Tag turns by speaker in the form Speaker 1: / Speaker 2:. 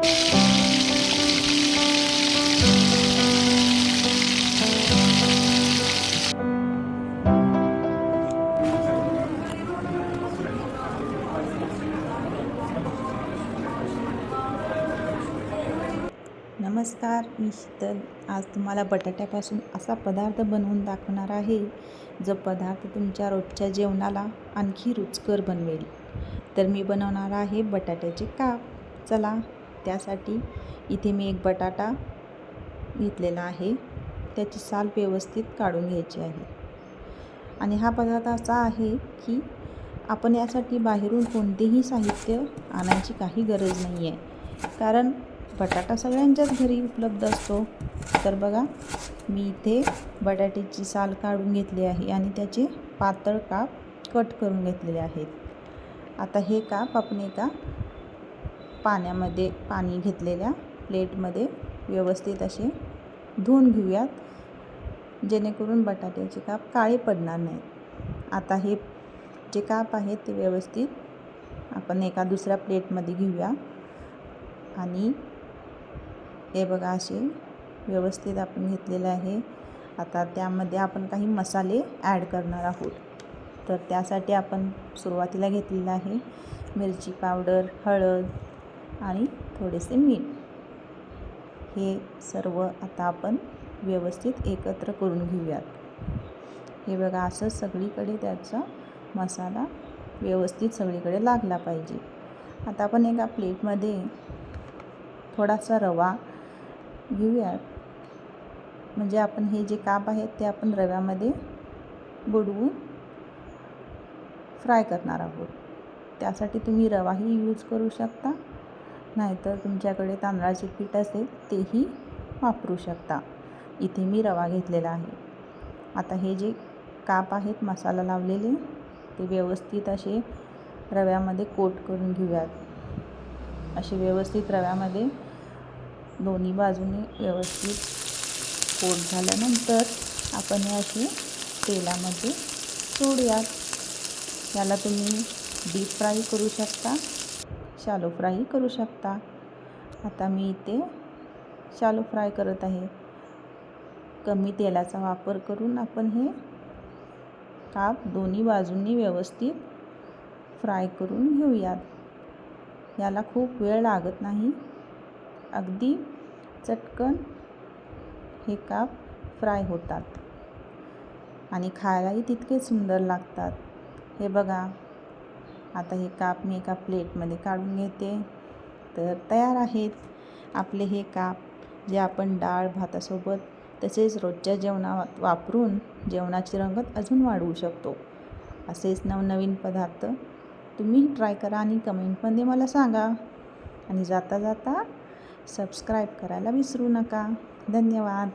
Speaker 1: नमस्कार मी शीतल. आज तुम्हाला बटाट्यापासून असा पदार्थ बनवून दाखवणार आहे जो पदार्थ तुमच्या रोजच्या जेवणाला आणखी रुचकर बनवेल. तर मी बनवणार आहे बटाट्याचे काप. चला त्यासाठी इथे मी एक बटाटा घेतलेला आहे. त्याची साल व्यवस्थित काढून घ्यायची आहे. आणि हा पदार्थ असा आहे की आपण यासाठी बाहेरून कोणतेही साहित्य आणायची काही गरज नाही आहे. कारण बटाटा सगळ्यांच्याच घरी उपलब्ध असतो. तर बघा मी इथे बटाट्याची साल काढून घेतली आहे आणि त्याचे पातळ काप कट करून घेतलेले आहेत. आता हे काप आपण एका पाण्यामध्ये पाणी घेतलेल्या प्लेटमध्ये व्यवस्थित असे धुवून घेऊयात. जेणेकरून बटाट्याचे काप काळे पडणार नाहीत. आता हे जे काप आहेत ते व्यवस्थित आपण एका दुसऱ्या प्लेटमध्ये घेऊया. आणि हे बघा असे व्यवस्थित आपण घेतलेलं आहे. आता त्यामध्ये आपण काही मसाले ॲड करणार आहोत. तर त्यासाठी आपण सुरुवातीला घेतलेलं आहे मिरची पावडर हळद आणि थोडेसे मीठ. हे सर्व आता आपण व्यवस्थित एकत्र करून घेऊयात. हे बघा असं सगळीकडे त्याचा मसाला व्यवस्थित सगळीकडे लागला पाहिजे. आता आपण एका प्लेटमध्ये थोडासा रवा घेऊयात. म्हणजे आपण हे जे काप आहेत ते आपण रव्यामध्ये बुडवून फ्राय करणार आहोत. त्यासाठी तुम्ही रवाही यूज करू शकता. नाहीतर तुमच्याकडे तांदळाचे पीठ असेल तेही वापरू शकता. इथे मी रवा घेतलेला आहे. आता हे जे काप आहेत मसाला लावलेले ते व्यवस्थित असे रव्यामध्ये कोट करून घेऊयात. असे व्यवस्थित रव्यामध्ये दोन्ही बाजूने व्यवस्थित कोट झाल्यानंतर आपण हे असे तेलामध्ये सोडूयात. याला तुम्ही डीप फ्राय करू शकता. शालो फ्रायही करू शकता. आता मी इथे शालो फ्राय करत आहे. कमी तेलाचा वापर करून आपण हे काप दोन्ही बाजूंनी व्यवस्थित फ्राय करून घेऊयात. याला खूप वेळ लागत नाही. अगदी चटकन हे काप फ्राय होतात आणि खायलाही तितके सुंदर लागतात. हे बघा. आता हे काप मी एका प्लेटमध्ये काढून घेते. तर तयार आहेत आपले हे काप जे आपण डाळ भातासोबत तसेच रोजच्या जेवणात वापरून जेवणाची रंगत अजून वाढवू शकतो. असेच नवनवीन पदार्थ तुम्ही ट्राय करा आणि कमेंटमध्ये मला सांगा. आणि जाता जाता सबस्क्राईब करायला विसरू नका. धन्यवाद.